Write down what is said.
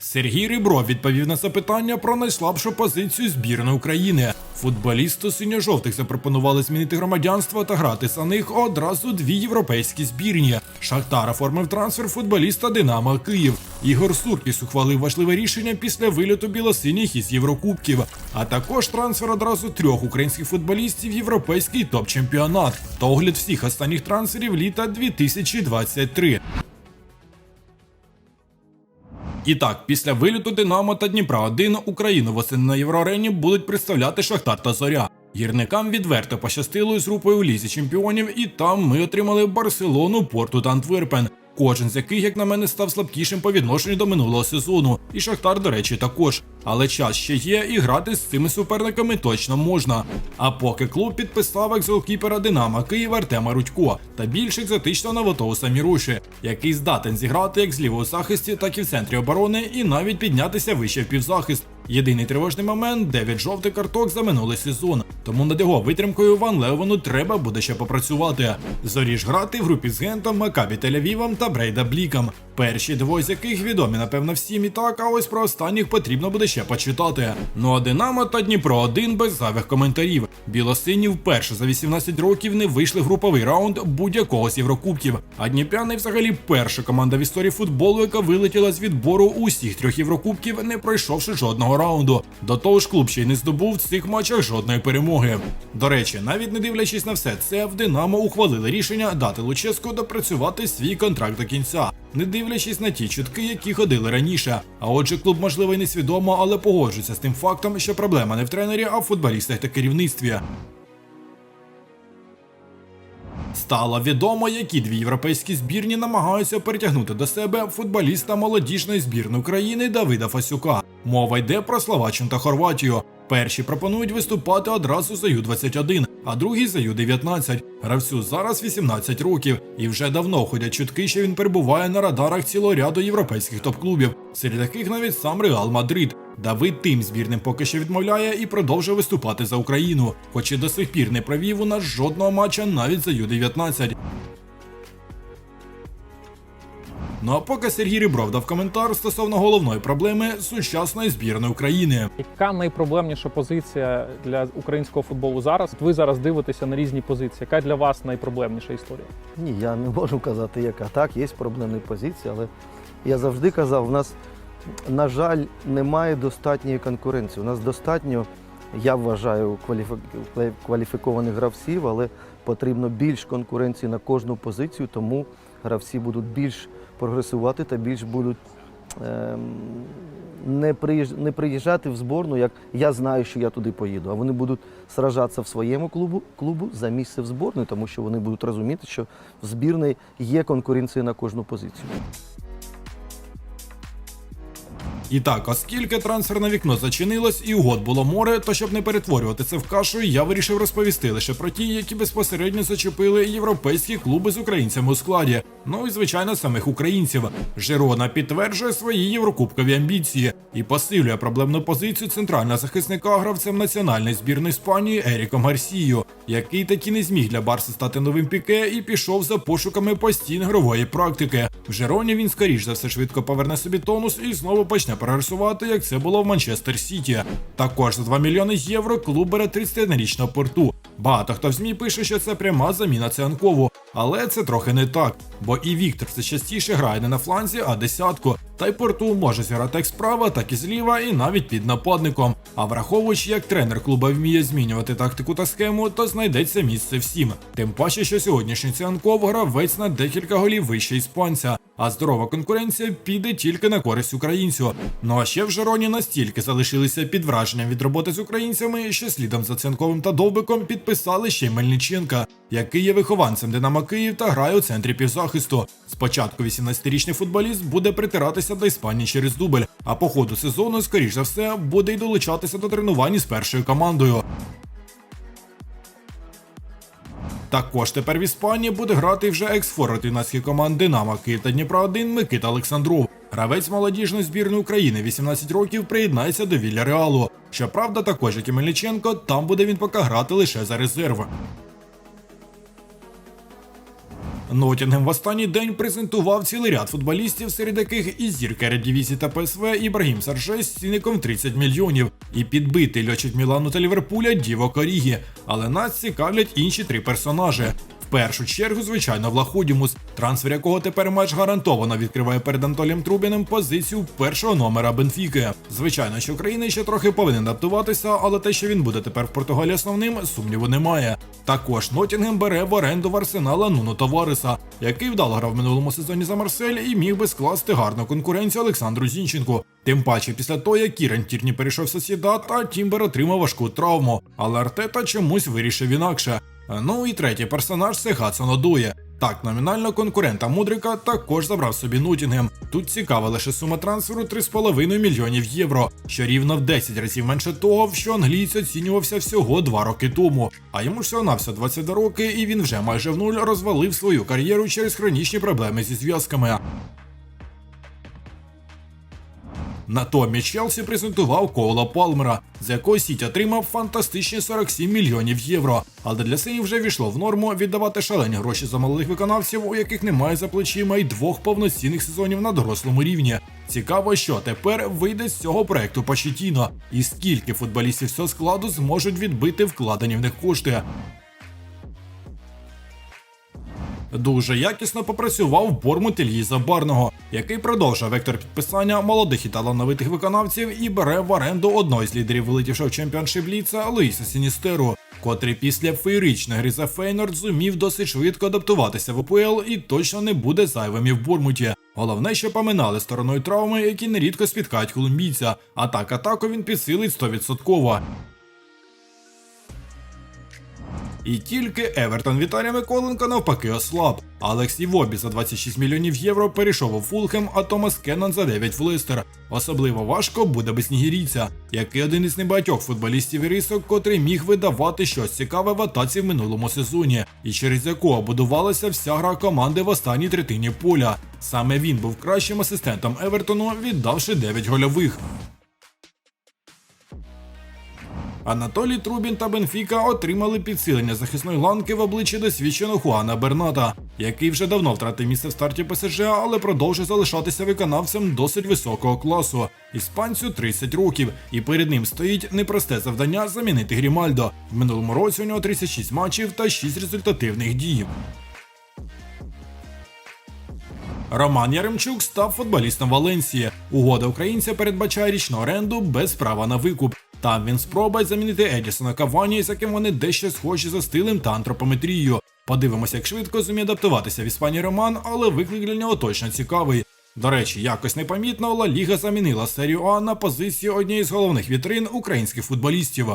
Сергій Рибров відповів на запитання про найслабшу позицію збірної України. Футболісту синьо-жовтих запропонували змінити громадянство та грати за них одразу дві європейські збірні. Шахтар оформив трансфер футболіста Динамо Київ. Ігор Суркіс ухвалив важливе рішення після вильоту білосиніх із Єврокубків, а також трансфер одразу трьох українських футболістів в європейський топ-чемпіонат та огляд всіх останніх трансферів літа 2023. І так, після виліту Динамо та Дніпра 1 Україну восени на Євроарені будуть представляти Шахтар та Зоря. Гірникам відверто пощастило з групою у Лізі чемпіонів, і там ми отримали Барселону, Порту та Антверпен. Кожен з яких, як на мене, став слабкішим по відношенню до минулого сезону. І Шахтар, до речі, також. Але час ще є, і грати з цими суперниками точно можна. А поки клуб підписав екс-голкіпера Динамо Київ Артема Рудько та більш екзотичного Новотоуса Міруші, який здатен зіграти як з лівого захисті, так і в центрі оборони, і навіть піднятися вище в півзахист. Єдиний тривожний момент 9 жовтих карток за минулий сезон. Тому над його витримкою Ван Левену треба буде ще попрацювати. Зоріж грати в групі з Гентом, Макабі Тель-Авівом та Брейда Бліком. Перші двоє з яких відомі, напевно, всім і так, а ось про останніх потрібно буде ще почитати. Ну а Динамо та Дніпро один без зайвих коментарів. Білосині вперше за 18 років не вийшли в груповий раунд будь-якого з Єврокубків. А Дніпряни взагалі перша команда в історії футболу, яка вилетіла з відбору усіх трьох Єврокубків, не пройшовши жодного раунду. До того ж, клуб ще й не здобув в цих матчах жодної перемоги. До речі, навіть не дивлячись на все це, в Динамо ухвалили рішення дати Луческу допрацювати свій контракт до кінця, не дивлячись на ті чутки, які ходили раніше. А отже, клуб, можливо, й несвідомо, але погоджується з тим фактом, що проблема не в тренері, а в футболістах та керівництві. Стало відомо, які дві європейські збірні намагаються притягнути до себе футболіста молодіжної збірної України Давида Фасюка. Мова йде про Словаччину та Хорватію. Перші пропонують виступати одразу за Ю-21, а другі за Ю-19. Гравцю зараз 18 років, і вже давно ходять чутки, що він перебуває на радарах цілого ряду європейських топ-клубів, серед яких навіть сам Реал Мадрид. Давид тим збірним поки що відмовляє і продовжує виступати за Україну, хоч і до сих пір не провів у нас жодного матча навіть за Ю-19. Ну а поки Сергій Рибров дав коментар стосовно головної проблеми сучасної збірної України. Яка найпроблемніша позиція для українського футболу зараз? Ви зараз дивитеся на різні позиції. Яка для вас найпроблемніша історія? Ні, я не можу казати, яка. Так, є проблемні позиції, але я завжди казав, у нас, на жаль, немає достатньої конкуренції. У нас достатньо, я вважаю, кваліфі- кваліфікованих гравців, але потрібно більш конкуренції на кожну позицію, тому гравці будуть більш прогресувати та більш будуть ем, не, приїж... приїжджати в зборну, як я знаю, що я туди поїду, а вони будуть сражатися в своєму клубу, клубу за місце в зборної, тому що вони будуть розуміти, що в збірної є конкуренція на кожну позицію. І так, оскільки трансферне вікно зачинилось і угод було море, то щоб не перетворювати це в кашу, я вирішив розповісти лише про ті, які безпосередньо зачепили європейські клуби з українцями у складі. Ну і звичайно самих українців. Жирона підтверджує свої єврокубкові амбіції і посилює проблемну позицію центрального захисника гравцем національної збірної Іспанії Еріком Гарсією, який таки не зміг для Барси стати новим піке і пішов за пошуками постійно грової практики. В Жероні він скоріш за все швидко поверне собі тонус і знову почне прогресувати, як це було в Манчестер Сіті. Також за 2 мільйони євро клуб бере 31-річного порту. Багато хто в ЗМІ пише, що це пряма заміна Цианкову, але це трохи не так, бо і Віктор все частіше грає не на фланзі, а десятку. Та й порту може зіграти як справа, так і зліва, і навіть під нападником. А враховуючи, як тренер клуба вміє змінювати тактику та схему, то знайдеться місце всім. Тим паче, що сьогоднішній Цианков гравець на декілька голів вище іспанця. А здорова конкуренція піде тільки на користь українцю. Ну а ще в Жероні настільки залишилися під враженням від роботи з українцями, що слідом за Ценковим та Довбиком підписали ще й Мельниченка, який є вихованцем Динамо Київ та грає у центрі півзахисту. Спочатку 18-річний футболіст буде притиратися до Іспанії через дубль, а по ходу сезону, скоріш за все, буде й долучатися до тренувань із першою командою. Також тепер в Іспанії буде грати вже екс-форвард юнацьких команд Динамо Київ та Дніпра 1 Микита Олександров. Гравець молодіжної збірної України 18 років приєднається до Вілля Реалу. Щоправда, також як і Мельниченко, там буде він поки грати лише за резерв. Нотінгем в останній день презентував цілий ряд футболістів, серед яких і зірка Ередівісі та ПСВ Ібрагім Сарже з цінником 30 мільйонів, і підбити льочить Мілану та Ліверпуля Діво Корігі. Але нас цікавлять інші три персонажі. Першу чергу, звичайно, Влаходімус, трансфер якого тепер матч гарантовано відкриває перед Анатолієм Трубіним позицію першого номера Бенфіки. Звичайно, що Україна ще трохи повинен адаптуватися, але те, що він буде тепер в Португалії основним, сумніву немає. Також Нотінгем бере в оренду в арсенала Нуно Тавареса, який вдало грав в минулому сезоні за Марсель і міг би скласти гарну конкуренцію Олександру Зінченку. Тим паче після того, як Кірен Тірні перейшов в Сосідат, а Тімбер отримав важку травму. Але Артета чомусь вирішив інакше. Ну і третій персонаж це Хадсон Одує. Так, номінально конкурента Мудрика також забрав собі Нутінгем. Тут цікава лише сума трансферу 3,5 мільйонів євро, що рівно в 10 разів менше того, в що англієць оцінювався всього 2 роки тому. А йому всього навсього 22 роки, і він вже майже в нуль розвалив свою кар'єру через хронічні проблеми зі зв'язками. Натомість Челсі презентував Коула Палмера, за якого Сіті отримав фантастичні 47 мільйонів євро. Але для синів вже війшло в норму віддавати шалені гроші за молодих виконавців, у яких немає за плечима й двох повноцінних сезонів на дорослому рівні. Цікаво, що тепер вийде з цього проекту Почетіно, і скільки футболістів цього складу зможуть відбити вкладені в них кошти. Дуже якісно попрацював Бормут Ільї Забарного, який продовжує вектор підписання молодих і талановитих виконавців і бере в оренду одного з лідерів вилетівшого чемпіоншип ліца Луїса Сіністеру, котрий після феєричної гри за Фейнорд зумів досить швидко адаптуватися в ОПЛ і точно не буде зайвим і в Бормуті. Головне, що поминали стороною травми, які нерідко спіткають колумбійця, так атаку він підсилить 100%. І тільки Евертон Віталія Миколенко навпаки ослаб. Алекс Івобі за 26 мільйонів євро перейшов у Фулхем, а Томас Кеннон за 9 в Лестер. Особливо важко буде без нігерійця, який один із небагатьох футболістів і рисок, котрий міг видавати щось цікаве в атаці в минулому сезоні, і через якого будувалася вся гра команди в останній третині поля. Саме він був кращим асистентом Евертону, віддавши 9 гольових. Анатолій Трубін та Бенфіка отримали підсилення захисної ланки в обличчі досвідченого Хуана Берната, який вже давно втратив місце в старті ПСЖ, але продовжує залишатися виконавцем досить високого класу. Іспанцю 30 років, і перед ним стоїть непросте завдання замінити Грімальдо. В минулому році у нього 36 матчів та 6 результативних дій. Роман Яремчук став футболістом Валенсії. Угода українця передбачає річну оренду без права на викуп. Там він спробує замінити Едісона Кавані, з яким вони дещо схожі за стилем та антропометрією. Подивимося, як швидко зуміє адаптуватися в Іспанії Роман, але виклик для нього точно цікавий. До речі, якось непомітно Ла Ліга замінила серію А на позицію однієї з головних вітрин українських футболістів.